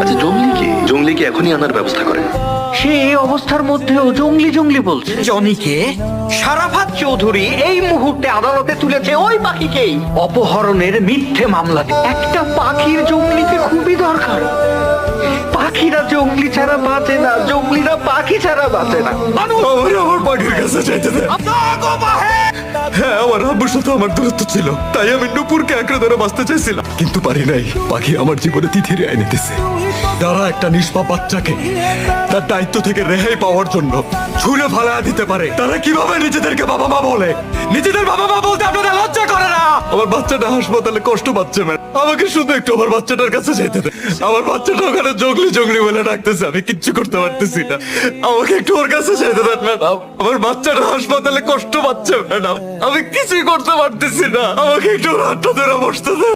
আচ্ছা জঙ্গলি কি? জঙ্গলি কি এখনই আনার ব্যবস্থা করে সে এই অবস্থার মধ্যেও জঙ্গলি জঙ্গলি বলছে। জনিকে সারাফাত চৌধুরী এই মুহূর্তে আদালতে তুলেছে ওই পাখিকেই। অপহরণের মিথ্যে মামলা একটা পাখির জঙ্গলিকে খুবই দরকার। পাখিরা জঙ্গলি ছাড়া বাঁচে না জঙ্গলিরা পাখি ছাড়া বাঁচে না। আমার দূরত্ব ছিল, তাই আমি নুপুরকে ধরে বাঁচতে চাইছিলাম। কিন্তু পারি নাই, পাখি আমার জীবনে তিথি আইনে নিতেছে। তারা একটা নিষ্পাপ বাচ্চাকে তার দায়িত্ব থেকে রেহাই পাওয়ার জন্য ছুঁড়ে ফালা দিতে পারে, তারা কীভাবে নিজেদেরকে বাবা মা বলে? নিজেদের বাবা মা বলতে না আমার বাচ্চাটা হাসপাতালে কষ্ট পাচ্ছে আমাকে শুধু একটু আমার বাচ্চাটার কাছে যেতে দে। আমার বাচ্চাটা ওখানে জঙ্গলি জঙ্গলি বলে ডাকতেছে আমি কিচ্ছু করতে পারতেছি না। আমাকে একটু ওর কাছে যেতে দেন ম্যাডাম। আমার বাচ্চাটা হাসপাতালে কষ্ট পাচ্ছে ম্যাডাম। আমি কিছুই করতে পারতেছি না। আমাকে একটু হাতটা ধরে বসতে দেন।